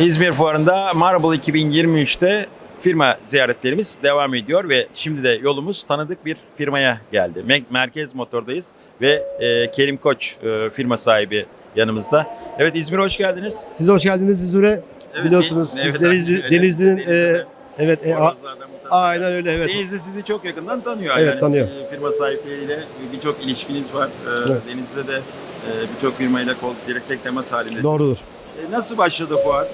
İzmir Fuarı'nda Marble 2023'te firma ziyaretlerimiz devam ediyor ve şimdi de yolumuz tanıdık bir firmaya geldi. Me- Merkez Motor'dayız ve e, Kerim Koç e, firma sahibi yanımızda. Evet İzmir'e hoş geldiniz. Siz hoş geldiniz İzmir'e. Evet, Biliyorsunuz evet, siz Denizli, evet, Denizli'nin Denizli'de. e, evet e, a- aynen öyle evet. Denizli sizi çok yakından tanıyor. Evet, yani. tanıyor. E, firma sahipleriyle birçok ilişkiniz var. E, Evet. Denizli'de de e, birçok firmayla kol direkt temas halinde. Doğrudur. E, nasıl başladı fuar?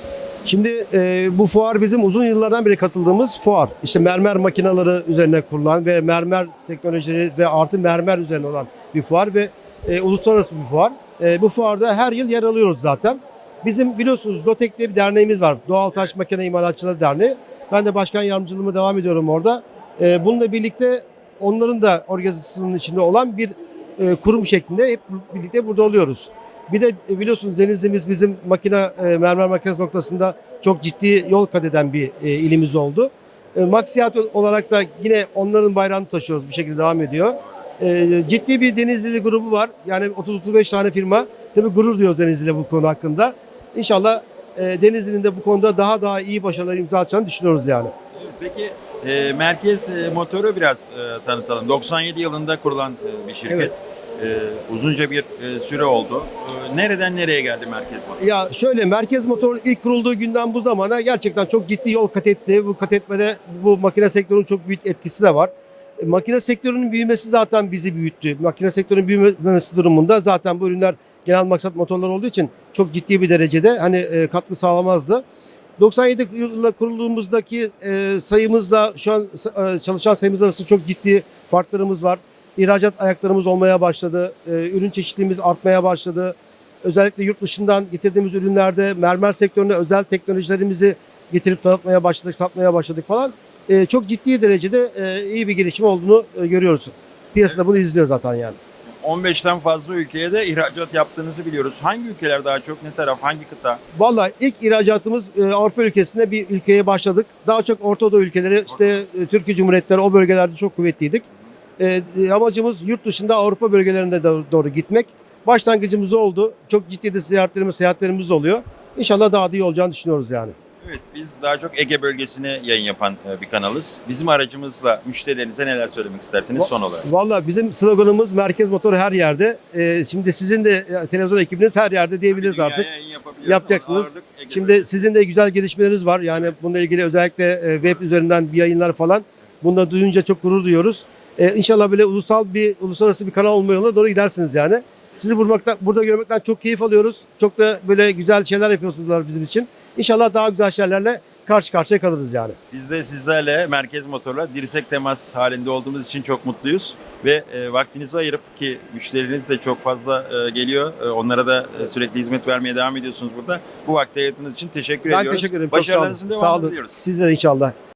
Şimdi e, bu fuar bizim uzun yıllardan beri katıldığımız fuar. İşte mermer makinaları üzerine kurulan ve mermer teknolojileri ve artı mermer üzerine olan bir fuar ve e, uluslararası bir fuar. E, bu fuarda her yıl yer alıyoruz zaten. Bizim biliyorsunuz Dotek diye bir derneğimiz var. Doğal Taş Makine İmalatçıları Derneği. Ben de başkan yardımcılığımı devam ediyorum orada. E, bununla birlikte onların da organizasyonun içinde olan bir e, kurum şeklinde hep birlikte burada oluyoruz. Bir de biliyorsunuz Denizli'miz bizim makine e, mermer makinesi noktasında çok ciddi yol kat eden bir e, ilimiz oldu. E, Maksiyat olarak da yine onların bayrağını taşıyoruz bir şekilde devam ediyor. E, ciddi bir Denizli grubu var. Yani 30-35 tane firma. Tabii gurur diyoruz Denizli'yle bu konu hakkında. İnşallah e, Denizli'nin de bu konuda daha daha iyi başarılar imza atacağını düşünüyoruz yani. Peki e, Merkez e, Motor'u biraz e, tanıtalım. 97 yılında kurulan e, bir şirket. Evet. E, uzunca bir e, süre oldu. E, nereden nereye geldi Merkez Motor? Ya şöyle Merkez Motor ilk kurulduğu günden bu zamana gerçekten çok ciddi yol kat etti. Bu kat etmede bu makine sektörünün çok büyük etkisi de var. E, Makine sektörünün büyümesi zaten bizi büyüttü. Makine sektörünün büyümesi durumunda zaten bu ürünler genel maksat motorlar olduğu için çok ciddi bir derecede hani e, katkı sağlamazdı. 97 yılında kurulduğumuzdaki e, sayımızla şu an e, çalışan sayımız arasında çok ciddi farklarımız var. İhracat ayaklarımız olmaya başladı. E, ürün çeşitliliğimiz artmaya başladı. Özellikle yurt dışından getirdiğimiz ürünlerde mermer sektöründe özel teknolojilerimizi getirip tanıtmaya başladık, satmaya başladık falan. E, çok ciddi derecede e, iyi bir gelişim olduğunu e, görüyoruz. Piyasada bunu izliyor zaten yani. 15'ten fazla ülkeye de ihracat yaptığınızı biliyoruz. Hangi ülkeler daha çok, ne taraf, hangi kıta? Vallahi ilk ihracatımız e, Avrupa ülkesinde bir ülkeye başladık. Daha çok Orta Doğu ülkeleri, işte e, Türkiye Cumhuriyetleri o bölgelerde çok kuvvetliydik. E, e, amacımız yurt dışında Avrupa bölgelerine doğru, doğru gitmek. Başlangıcımız oldu. Çok ciddi de ziyaretlerimiz, seyahatlerimiz oluyor. İnşallah daha da iyi olacağını düşünüyoruz yani. Evet, biz daha çok Ege bölgesine yayın yapan e, bir kanalız. Bizim aracımızla müşterilerinize neler söylemek istersiniz Va- son olarak? Vallahi bizim sloganımız Merkez Motor her yerde. E, şimdi sizin de e, televizyon ekibiniz her yerde diyebiliriz Dünyaya artık. Yapacaksınız. Şimdi bölgesi. sizin de güzel gelişmeleriniz var. Yani bununla ilgili özellikle e, web üzerinden bir yayınlar falan. Bunları duyunca çok gurur duyuyoruz. E, inşallah böyle ulusal bir uluslararası bir kanal olma yoluna doğru gidersiniz yani. Sizi burada, burada görmekten çok keyif alıyoruz. Çok da böyle güzel şeyler yapıyorsunuz bizim için. İnşallah daha güzel şeylerle karşı karşıya kalırız yani. Biz de sizlerle Merkez Motor'la dirsek temas halinde olduğumuz için çok mutluyuz. Ve e, vaktinizi ayırıp ki müşteriniz de çok fazla e, geliyor. E, onlara da e, sürekli hizmet vermeye devam ediyorsunuz burada. Bu vakti ayırdığınız için teşekkür Ben ediyoruz. teşekkür ederim. Başarılarınızın devamını diliyoruz. Sizlere inşallah.